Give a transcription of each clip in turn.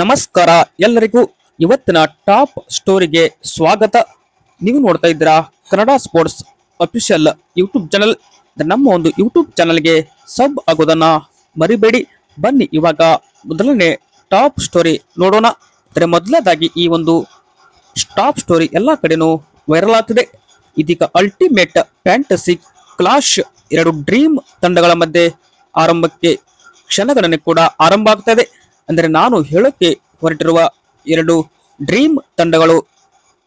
ನಮಸ್ಕಾರ ಎಲ್ಲರಿಗೂ ಇವತ್ತಿನ ಟಾಪ್ ಸ್ಟೋರಿಗೆ ಸ್ವಾಗತ. ನೀವು ನೋಡ್ತಾ ಇದ್ದೀರಾ Kannada sports official YouTube channel. ನಮ್ಮ ಒಂದು ಯೂಟ್ಯೂಬ್ ಚಾನಲ್ಗೆ ಸಬ್ ಆಗೋದನ್ನ ಮರಿಬೇಡಿ. ಬನ್ನಿ ಇವಾಗ ಮೊದಲನೇ ಟಾಪ್ ಸ್ಟೋರಿ ನೋಡೋಣ. ಆದರೆ ಮೊದಲನೇದಾಗಿ ಈ ಒಂದು ಟಾಪ್ ಸ್ಟೋರಿ ಎಲ್ಲ ಕಡೆನೂ ವೈರಲ್ ಆಗ್ತಿದೆ. ಇದೀಗ ಅಲ್ಟಿಮೇಟ್ ಫ್ಯಾಂಟಸಿ ಕ್ಲಾಶ್ ಎರಡು ಡ್ರೀಮ್ ತಂಡಗಳ ಮಧ್ಯೆ ಆರಂಭಕ್ಕೆ ಕ್ಷಣಗಣನೆ ಕೂಡ ಆರಂಭ ಆಗ್ತಾ ಇದೆ. ಅಂದರೆ ನಾನು ಹೇಳಕ್ಕೆ ಹೊರಟಿರುವ ಎರಡು ಡ್ರೀಮ್ ತಂಡಗಳು,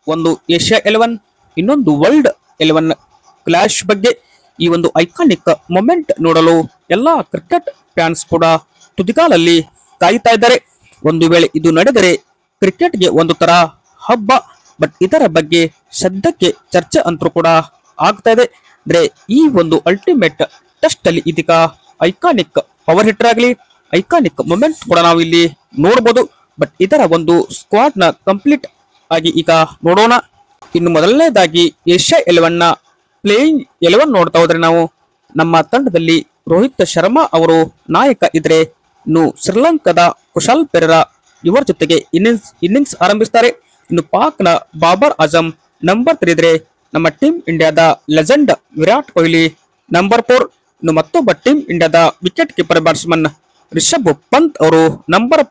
ಒಂದು ಏಷ್ಯಾ ಎಲೆವನ್, ಇನ್ನೊಂದು ವರ್ಲ್ಡ್ ಎಲೆವನ್ ಕ್ಲಾಶ್ ಬಗ್ಗೆ ಈ ಒಂದು ಐಕಾನಿಕ್ ಮೊಮೆಂಟ್ ನೋಡಲು ಎಲ್ಲ ಕ್ರಿಕೆಟ್ ಫ್ಯಾನ್ಸ್ ಕೂಡ ತುದಿಗಾಲಲ್ಲಿ ಕಾಯ್ತಾ ಇದ್ದಾರೆ. ಒಂದು ವೇಳೆ ಇದು ನಡೆದರೆ ಕ್ರಿಕೆಟ್ಗೆ ಒಂದು ತರ ಹಬ್ಬ, ಬಟ್ ಇದರ ಬಗ್ಗೆ ಸದ್ಯಕ್ಕೆ ಚರ್ಚೆ ಅಂತೂ ಕೂಡ ಆಗ್ತಾ ಇದೆ. ಅಂದ್ರೆ ಈ ಒಂದು ಅಲ್ಟಿಮೇಟ್ ಟೆಸ್ಟ್ ಅಲ್ಲಿ ಇದೀಗ ಐಕಾನಿಕ್ ಪವರ್ ಹಿಟ್ಟರ್ ಆಗಲಿ ಐಕಾನಿಕ್ ಮೊಮೆಂಟ್ ಕೂಡ ನಾವು ಇಲ್ಲಿ ನೋಡಬಹುದು ಬಟ್ ಇದರ ಒಂದು ಸ್ಕ್ವಾಡ್ನ ಕಂಪ್ಲೀಟ್ ಆಗಿ ಈಗ ನೋಡೋಣ. ಇನ್ನು ಮೊದಲನೇದಾಗಿ ಏಷ್ಯಾ ಎಲೆವನ್ನ ಪ್ಲೇಯಿಂಗ್ ಎಲೆವನ್ ನೋಡ್ತಾ ಹೋದ್ರೆ ನಾವು ನಮ್ಮ ತಂಡದಲ್ಲಿ ರೋಹಿತ್ ಶರ್ಮಾ ಅವರು ನಾಯಕ ಇದ್ರೆ ಇನ್ನು ಶ್ರೀಲಂಕಾದ ಕುಶಾಲ್ ಪೆರರ ಇವರ ಜೊತೆಗೆ ಇನ್ನಿಂಗ್ಸ್ ಇನ್ನಿಂಗ್ಸ್ ಆರಂಭಿಸ್ತಾರೆ. ಇನ್ನು ಪಾಕ್ನ ಬಾಬರ್ ಅಜಮ್ ನಂಬರ್ ತ್ರೀ ಇದ್ರೆ ನಮ್ಮ ಟೀಮ್ ಇಂಡಿಯಾದ legend Virat Kohli number four ಇನ್ನು ಮತ್ತೊಬ್ಬ ಟೀಮ್ ಇಂಡಿಯಾದ wicket keeper batsman Rishabh Pant ಅವರು ನಂಬರ್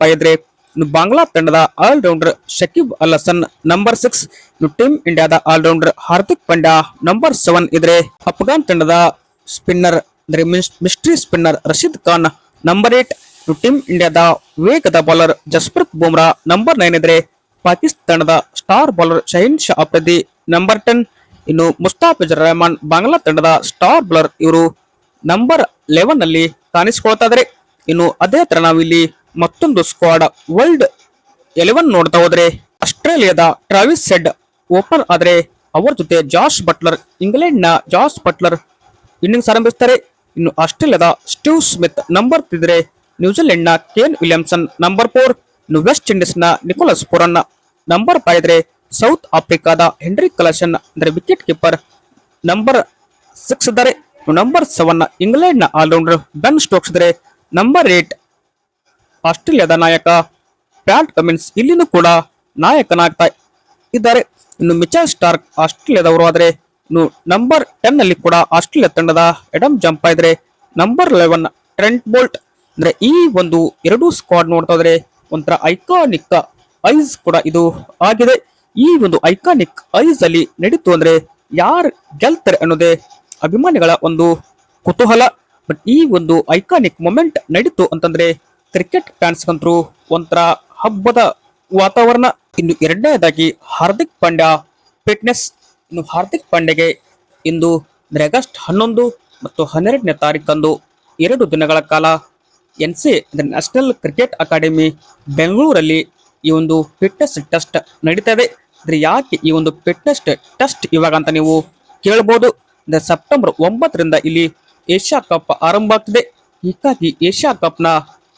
ಇನ್ನು ಬಾಂಗ್ಲಾ ತಂಡದ all rounder Shakib Al Hasan number six team ಇಂಡಿಯಾದ all rounder Hardik Pandya number seven ಇದ್ರೆ ಅಫ್ಘಾನ್ ತಂಡದ ಸ್ಪಿನ್ನರ್, ಅಂದ್ರೆ mystery spinner Rashid Khan number eight team ಇಂಡಿಯಾದ ವೇಗದ bowler Jasprit Bumrah number nine ಇದ್ರೆ ಪಾಕಿಸ್ತಾನದ star bowler Shaheen Shah Afridi number ten ಇನ್ನು ಮುಸ್ತಾಫಿಜರ್ ರೆಹಮಾನ್ ಬಾಂಗ್ಲಾ ತಂಡದ ಸ್ಟಾರ್ ಬೌಲರ್ ಇವರು ನಂಬರ್ ಲೆವೆನ್ ಅಲ್ಲಿ ಕಾಣಿಸಿಕೊಳ್ತಾ ಇದ್ದಾರೆ ಇನ್ನು ಅದೇ ತರ ನಾವಿಲ್ಲಿ ಮತ್ತೊಂದು ಸ್ಕ್ವಾಡ್ ವರ್ಲ್ಡ್ ಎಲೆವನ್ ನೋಡ್ತಾ ಹೋದ್ರೆ ಆಸ್ಟ್ರೇಲಿಯಾದ ಟ್ರಾವಿಸ್ ಸೆಡ್ ಓಪನ್ ಆದರೆ ಅವರ ಜೊತೆ ಜಾಶ್ ಬಟ್ಲರ್ ಇಂಗ್ಲೆಂಡ್ನ ಜಾಶ್ ಬಟ್ಲರ್ ಇನ್ನಿಂಗ್ಸ್ ಆರಂಭಿಸ್ತಾರೆ. ಇನ್ನು ಆಸ್ಟ್ರೇಲಿಯಾದ ಸ್ಟೀವ್ ಸ್ಮಿತ್ ನಂಬರ್ ತಿದ್ರೆ ನ್ಯೂಜಿಲೆಂಡ್ನ ಕೇನ್ ವಿಲಿಯಮ್ಸನ್ ನಂಬರ್ ಫೋರ್ ಇನ್ನು ವೆಸ್ಟ್ ಇಂಡೀಸ್ನ ನಿಕೋಲಸ್ ಪೊರನ್ನ ನಂಬರ್ ಪಾಯಿದ್ರೆ ಸೌತ್ ಆಫ್ರಿಕಾದ ಹೆನ್ರಿ ಕಲಶನ್ ಅಂದ್ರೆ ವಿಕೆಟ್ ಕೀಪರ್ ನಂಬರ್ ಸಿಕ್ಸ್ ಇದ್ದಾರೆ. ನಂಬರ್ ಸೆವೆನ್ ಇಂಗ್ಲೆಂಡ್ನ ಆಲ್ರೌಂಡರ್ ಬೆನ್ ಸ್ಟೋಕ್ಸ್ ಇದ್ರೆ ನಂಬರ್ ಏಟ್ ಆಸ್ಟ್ರೇಲಿಯಾದ ನಾಯಕ. ಪ್ಯಾಟ್ ಕಮಿನ್ಸ್ ಇಲ್ಲಿನೂ ಕೂಡ ನಾಯಕನಾಗ್ತಾ ಇದ್ದಾರೆ. ಇನ್ನು ಮಿಚಲ್ ಸ್ಟಾರ್ಕ್ ಆಸ್ಟ್ರೇಲಿಯಾದವರು ಆದರೆ ಇನ್ನು ನಂಬರ್ ಟೆನ್ ಅಲ್ಲಿ ಕೂಡ ಆಸ್ಟ್ರೇಲಿಯಾ ತಂಡದ ಎಡಮ್ ಜಂಪ್ ಇದ್ರೆ ನಂಬರ್ ಲೆವೆನ್ ಟ್ರೆಂಟ್ ಬೋಲ್ಟ್ ಅಂದ್ರೆ ಈ ಒಂದು ಎರಡು ಸ್ಕ್ವಾಡ್ ನೋಡ್ತಾ ಇದ್ರೆ ಒಂಥರ ಐಕಾನಿಕ್ ಐಸ್ ಕೂಡ ಇದು ಆಗಿದೆ. ಈ ಒಂದು ಐಕಾನಿಕ್ ಐಸ್ ಅಲ್ಲಿ ನಡೀತು ಅಂದ್ರೆ ಯಾರು ಗೆಲ್ತಾರೆ ಅನ್ನೋದೇ ಅಭಿಮಾನಿಗಳ ಒಂದು ಕುತೂಹಲ. ಬಟ್ ಈ ಒಂದು ಐಕಾನಿಕ್ ಮೊಮೆಂಟ್ ನಡೀತು ಅಂತಂದ್ರೆ ಕ್ರಿಕೆಟ್ ಫ್ಯಾನ್ಸ್ ಅಂತೂ ಒಂಥರ ಹಬ್ಬದ ವಾತಾವರಣ. ಇನ್ನು ಎರಡನೇದಾಗಿ ಹಾರ್ದಿಕ್ ಪಾಂಡ್ಯ ಫಿಟ್ನೆಸ್ ಇನ್ನು ಹಾರ್ದಿಕ್ ಪಾಂಡ್ಯಗೆ ಇಂದು ಆಗಸ್ಟ್ ಹನ್ನೊಂದು ಮತ್ತು ಹನ್ನೆರಡನೇ ತಾರೀಕಂದು ಎರಡು ದಿನಗಳ ಕಾಲ ಎನ್ ಸಿ ಅಂದ್ರೆ ನ್ಯಾಷನಲ್ ಕ್ರಿಕೆಟ್ ಅಕಾಡೆಮಿ ಬೆಂಗಳೂರಲ್ಲಿ ಈ ಒಂದು ಫಿಟ್ನೆಸ್ ಟೆಸ್ಟ್ ನಡೀತಾ ಇದೆ. ಅಂದ್ರೆ ಯಾಕೆ ಈ ಒಂದು ಫಿಟ್ನೆಸ್ ಟೆಸ್ಟ್ ಇವಾಗ ಅಂತ ನೀವು ಕೇಳಬಹುದು ಅಂದ್ರೆ ಸೆಪ್ಟೆಂಬರ್ ಒಂಬತ್ತರಿಂದ ಇಲ್ಲಿ ಏಷ್ಯಾ ಕಪ್ ಆರಂಭ ಆಗ್ತಿದೆ ಹೀಗಾಗಿ ಏಷ್ಯಾ ಕಪ್ನ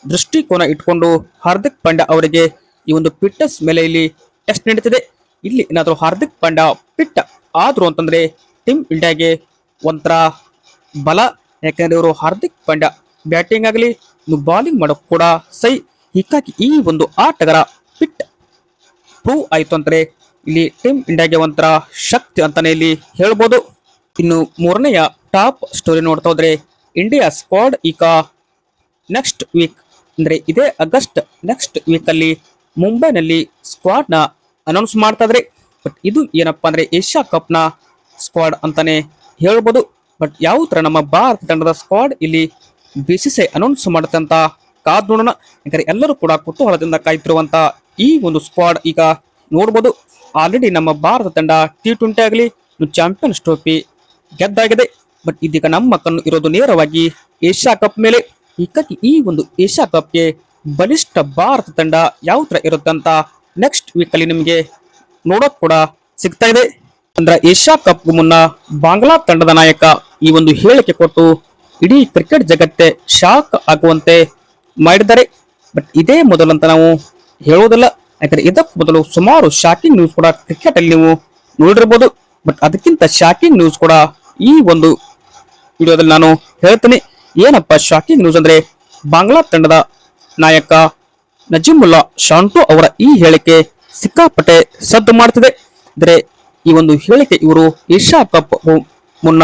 ದೃಷ್ಟಿಕೋನ ಇಟ್ಕೊಂಡು ಹಾರ್ದಿಕ್ ಪಾಂಡ್ಯ ಅವರಿಗೆ ಈ ಒಂದು ಫಿಟ್ನೆಸ್ ಮೇಲೆ ಇಲ್ಲಿ ಟೆಸ್ಟ್ ನಡೀತಿದೆ. ಇಲ್ಲಿ ಏನಾದರೂ ಹಾರ್ದಿಕ್ ಪಾಂಡ್ಯ ಫಿಟ್ ಆದ್ರು ಅಂತಂದ್ರೆ ಟೀಮ್ ಇಂಡಿಯಾಗೆ ಒಂಥರ ಬಲ. ಯಾಕಂದ್ರೆ ಇವರು ಹಾರ್ದಿಕ್ ಪಾಂಡ್ಯ ಬ್ಯಾಟಿಂಗ್ ಆಗಲಿ ಬಾಲಿಂಗ್ ಮಾಡೋ ಕೂಡ ಸೈ. ಹೀಗಾಗಿ ಈ ಒಂದು ಆಟಗಾರ ಫಿಟ್ ಪ್ರೂವ್ ಆಯಿತು ಅಂದ್ರೆ ಇಲ್ಲಿ ಟೀಮ್ ಇಂಡಿಯಾಗೆ ಒಂಥರ ಶಕ್ತಿ ಅಂತಾನೆ ಇಲ್ಲಿ ಹೇಳ್ಬೋದು. ಇನ್ನು ಮೂರನೆಯ ಟಾಪ್ ಸ್ಟೋರಿ ನೋಡ್ತಾ ಹೋದ್ರೆ ಇಂಡಿಯಾ ಸ್ಕ್ವಾಡ್ ಈಗ ನೆಕ್ಸ್ಟ್ ವೀಕ್, ಅಂದ್ರೆ ಇದೇ ಆಗಸ್ಟ್ ನೆಕ್ಸ್ಟ್ ವೀಕ್ ಅಲ್ಲಿ ಮುಂಬೈನಲ್ಲಿ ಸ್ಕ್ವಾಡ್ನ ಅನೌನ್ಸ್ ಮಾಡ್ತಾ ಇದ್ರೆ. ಬಟ್ ಇದು ಏನಪ್ಪಾ ಅಂದ್ರೆ ಏಷ್ಯಾ ಕಪ್ನ ಸ್ಕ್ವಾಡ್ ಅಂತಾನೆ ಹೇಳ್ಬೋದು. ಬಟ್ ಯಾವ ತರ ನಮ್ಮ ಭಾರತ ತಂಡದ ಸ್ಕ್ವಾಡ್ ಇಲ್ಲಿ ಬಿ ಅನೌನ್ಸ್ ಮಾಡುತ್ತೆ ಅಂತ ಕಾದ್ ನೋಡೋಣ. ಯಾಕಂದ್ರೆ ಎಲ್ಲರೂ ಕೂಡ ಕುತೂಹಲದಿಂದ ಕಾಯ್ತಿರುವಂತ ಈ ಒಂದು ಸ್ಕ್ವಾಡ್ ಈಗ ನೋಡ್ಬೋದು. ಆಲ್ರೆಡಿ ನಮ್ಮ ಭಾರತ ತಂಡ ಟಿ ಟ್ವೆಂಟಿ ಆಗಲಿ ಚಾಂಪಿಯನ್ಸ್ ಟ್ರೋಫಿ ಗೆದ್ದಾಗಿದೆ. ಬಟ್ ಇದೀಗ ನಮ್ಮ ಕಣ್ಣು ಇರೋದು ನೇರವಾಗಿ ಏಷ್ಯಾ ಕಪ್ ಮೇಲೆ. ಹೀಗಾಗಿ ಈ ಒಂದು ಏಷ್ಯಾ ಕಪ್ಗೆ ಬಲಿಷ್ಠ ಭಾರತ ತಂಡ ಯಾವ ತರ ಇರುತ್ತಂತ ನೆಕ್ಸ್ಟ್ ವೀಕ್ ಅಲ್ಲಿ ನಿಮಗೆ ನೋಡಕ್ ಕೂಡ ಸಿಗ್ತಾ ಇದೆ. ಅಂದ್ರೆ ಏಷ್ಯಾ ಕಪ್ ಮುನ್ನ ಬಾಂಗ್ಲಾ ತಂಡದ ನಾಯಕ ಈ ಒಂದು ಹೇಳಿಕೆ ಕೊಟ್ಟು ಇಡೀ ಕ್ರಿಕೆಟ್ ಜಗತ್ತೇ ಶಾಕ್ ಆಗುವಂತೆ ಮಾಡಿದ್ದಾರೆ. ಬಟ್ ಇದೇ ಮೊದಲಂತ ನಾವು ಹೇಳೋದಿಲ್ಲ. ಯಾಕಂದ್ರೆ ಇದಕ್ಕೂ ಮೊದಲು ಸುಮಾರು ಶಾಕಿಂಗ್ ನ್ಯೂಸ್ ಕೂಡ ಕ್ರಿಕೆಟ್ ಅಲ್ಲಿ ನೀವು ನೋಡಿರ್ಬೋದು. ಬಟ್ ಅದಕ್ಕಿಂತ ಶಾಕಿಂಗ್ ನ್ಯೂಸ್ ಕೂಡ ಈ ಒಂದು ವಿಡಿಯೋದಲ್ಲಿ ನಾನು ಹೇಳ್ತೀನಿ. ಏನಪ್ಪ ಶಾಕಿಂಗ್ ನ್ಯೂಸ್ ಅಂದ್ರೆ ಬಾಂಗ್ಲಾ ತಂಡದ ನಾಯಕ ನಜೀಮುಲ್ಲಾ ಶಾಂಟು ಅವರ ಈ ಹೇಳಿಕೆ ಸಿಕ್ಕಾಪಟ್ಟೆ ಸದ್ದು ಮಾಡ್ತಿದೆ. ಅಂದ್ರೆ ಈ ಒಂದು ಹೇಳಿಕೆ ಇವರು ಏಷ್ಯಾ ಕಪ್ ಮುನ್ನ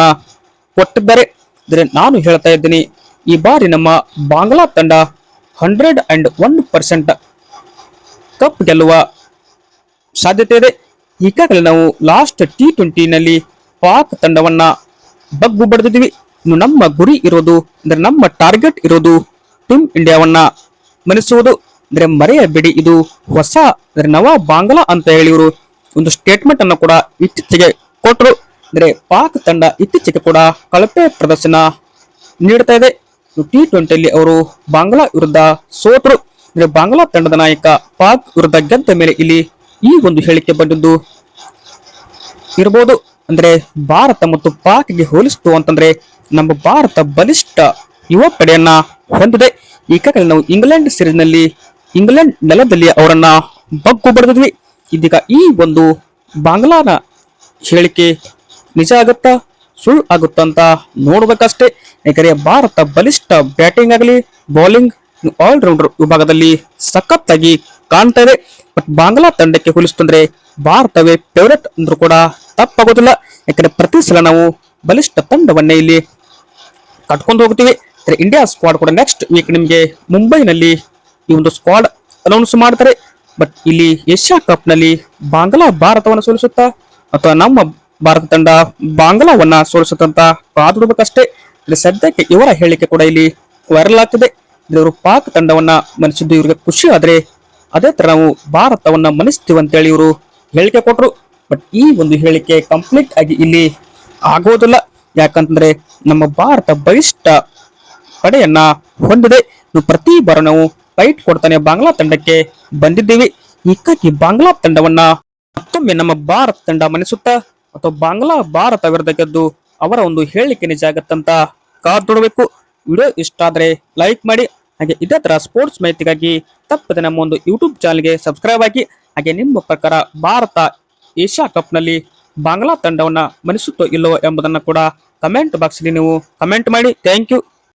ಕೊಟ್ಟಿದ್ದಾರೆ. ಅಂದ್ರೆ ನಾನು ಹೇಳ್ತಾ ಇದ್ದೀನಿ, ಈ ಬಾರಿ ನಮ್ಮ ಬಾಂಗ್ಲಾ ತಂಡ hundred and one percent cup ಗೆಲ್ಲುವ ಸಾಧ್ಯತೆ ಇದೆ. ಈಗಾಗಲೇ ನಾವು ಲಾಸ್ಟ್ ಟಿ ಟ್ವೆಂಟಿನಲ್ಲಿ ಪಾಕ್ ತಂಡವನ್ನ ಬಗ್ಗು ಬಡಿದಿದ್ದೀವಿ. ಇನ್ನು ನಮ್ಮ ಗುರಿ ಇರೋದು ಅಂದ್ರೆ ನಮ್ಮ ಟಾರ್ಗೆಟ್ ಇರೋದು ಟೀಮ್ ಇಂಡಿಯಾವನ್ನ ಮನಿಸುವುದು ಅಂದ್ರೆ ಮರೆಯಬೇಡಿ ಇದು ಹೊಸ ಅಂದ್ರೆ ನವ ಬಾಂಗ್ಲಾ ಅಂತ ಹೇಳಿ ಇವರು ಒಂದು ಸ್ಟೇಟ್ಮೆಂಟ್ ಅನ್ನು ಕೂಡ ಇತ್ತೀಚೆಗೆ ಕೊಟ್ಟರು ಅಂದ್ರೆ ಪಾಕ್ ತಂಡ ಇತ್ತೀಚೆಗೆ ಕೂಡ ಕಳಪೆ ಪ್ರದರ್ಶನ ನೀಡ್ತಾ ಇದೆ. ಟಿ ಟ್ವೆಂಟಿಯಲ್ಲಿ ಅವರು ಬಾಂಗ್ಲಾ ವಿರುದ್ಧ ಸೋತರು. ಅಂದ್ರೆ ಬಾಂಗ್ಲಾ ತಂಡದ ನಾಯಕ ಪಾಕ್ ವಿರುದ್ಧ ಗೆದ್ದ ಮೇಲೆ ಇಲ್ಲಿ ಈ ಒಂದು ಹೇಳಿಕೆ ಬಂದಿದ್ದು ಇರಬಹುದು ಅಂದ್ರೆ ಭಾರತ ಮತ್ತು ಪಾಕ್ಗೆ ಹೋಲಿಸಿತು ಅಂತಂದ್ರೆ ನಮ್ಮ ಭಾರತ ಬಲಿಷ್ಠ ಯುವ ಪಡೆಯನ್ನ ಹೊಂದಿದೆ. ಈಗಾಗಲೇ ನಾವು ಇಂಗ್ಲೆಂಡ್ ಸೀರೀಸ್ನಲ್ಲಿ ಇಂಗ್ಲೆಂಡ್ ನೆಲದಲ್ಲಿ ಅವರನ್ನ ಬಗ್ಗು ಬಡಿದ್ವಿ ಇದೀಗ ಈ ಒಂದು ಬಾಂಗ್ಲಾನ ಹೇಳಿಕೆ ನಿಜ ಆಗುತ್ತಾ ಸುಳ್ಳು ಆಗುತ್ತಾ ಅಂತ ನೋಡ್ಬೇಕಷ್ಟೇ. ಯಾಕಂದ್ರೆ ಭಾರತ ಬಲಿಷ್ಠ ಬ್ಯಾಟಿಂಗ್ ಆಗಲಿ, ಬೌಲಿಂಗ್ ಆಲ್ರೌಂಡರ್ ವಿಭಾಗದಲ್ಲಿ ಸಖತ್ತಾಗಿ ಕಾಣ್ತಾ ಇದೆ. ಬಟ್ ಬಾಂಗ್ಲಾ ತಂಡಕ್ಕೆ ಹೋಲಿಸ್ತಂದ್ರೆ ಭಾರತವೇ ಫೇವರೇಟ್ ಅಂದ್ರೂ ಕೂಡ ತಪ್ಪಾಗೋದಿಲ್ಲ. ಯಾಕಂದ್ರೆ ಪ್ರತಿ ಸಲ ನಾವು ಬಲಿಷ್ಠ ತಂಡವನ್ನೇ ಇಲ್ಲಿ ಕಟ್ಕೊಂಡು ಹೋಗ್ತೀವಿ. ಇಂಡಿಯಾ ಸ್ಕ್ವಾಡ್ ಕೂಡ ನೆಕ್ಸ್ಟ್ ವೀಕ್ ನಿಮಗೆ ಮುಂಬೈನಲ್ಲಿ ಈ ಒಂದು ಸ್ಕ್ವಾಡ್ ಅನೌನ್ಸ್ ಮಾಡ್ತಾರೆ. ಬಟ್ ಇಲ್ಲಿ ಏಷ್ಯಾ ಕಪ್ನಲ್ಲಿ ಬಾಂಗ್ಲಾ ಭಾರತವನ್ನು ಸೋಲಿಸುತ್ತಾ ಅಥವಾ ನಮ್ಮ ಭಾರತ ತಂಡ ಬಾಂಗ್ಲಾವನ್ನ ಸೋಲಿಸುತ್ತಂತ ಕಾದುಡಬೇಕಷ್ಟೇ ಸದ್ಯಕ್ಕೆ ಇವರ ಹೇಳಿಕೆ ಕೂಡ ಇಲ್ಲಿ ವೈರಲ್ ಆಗ್ತದೆ. ಇವರು ಪಾಕ್ ತಂಡವನ್ನ ಮನಿಸಿದ್ದು ಇವರಿಗೆ ಖುಷಿ ಆದ್ರೆ ಅದೇ ತರ ನಾವು ಭಾರತವನ್ನ ಮನಿಸ್ತೀವಿ ಅಂತೇಳಿ ಇವರು ಹೇಳಿಕೆ ಕೊಟ್ರು. ಬಟ್ ಈ ಒಂದು ಹೇಳಿಕೆ ಕಂಪ್ಲೀಟ್ ಆಗಿ ಇಲ್ಲಿ ಆಗೋದಿಲ್ಲ. ಯಾಕಂತಂದ್ರೆ ನಮ್ಮ ಭಾರತ ಬಲಿಷ್ಠ ಪಡೆಯನ್ನ ಹೊಂದಿದೆ. ಪ್ರತಿ ಬಾರ ನಾವು ಫೈಟ್ ಕೊಡ್ತಾನೆ ಬಾಂಗ್ಲಾ ತಂಡಕ್ಕೆ ಬಂದಿದ್ದೀವಿ. ಹೀಗಾಗಿ ಬಾಂಗ್ಲಾ ತಂಡವನ್ನ ಮತ್ತೊಮ್ಮೆ ನಮ್ಮ ಭಾರತ ತಂಡ ಮನಿಸುತ್ತಾ ಅಥವಾ ಬಾಂಗ್ಲಾ ಭಾರತ ವಿರುದ್ಧ ಗೆದ್ದು ಅವರ ಒಂದು ಹೇಳಿಕೆ ನಿಜ ಆಗತ್ತಂತ ಕಾದ್ ನೋಡಬೇಕು ವಿಡಿಯೋ ಇಷ್ಟ ಆದ್ರೆ ಲೈಕ್ ಮಾಡಿ. ಹಾಗೆ ಇದೇ ತರ ಸ್ಪೋರ್ಟ್ಸ್ ಮಾಹಿತಿಗಾಗಿ ತಪ್ಪದೆ ನಮ್ಮ ಒಂದು ಯೂಟ್ಯೂಬ್ ಚಾನಲ್ಗೆ ಸಬ್ಸ್ಕ್ರೈಬ್ ಆಗಿ. ಹಾಗೆ ನಿಮ್ಮ ಪ್ರಕಾರ ಭಾರತ ಏಷ್ಯಾ ಕಪ್ನಲ್ಲಿ ಬಾಂಗ್ಲಾ ತಂಡವನ್ನ ಮನಿಸುತ್ತೋ ಇಲ್ಲವೋ ಎಂಬುದನ್ನು ಕೂಡ ಕಮೆಂಟ್ ಬಾಕ್ಸ್ಲಿ ನೀವು ಕಮೆಂಟ್ ಮಾಡಿ. Thank you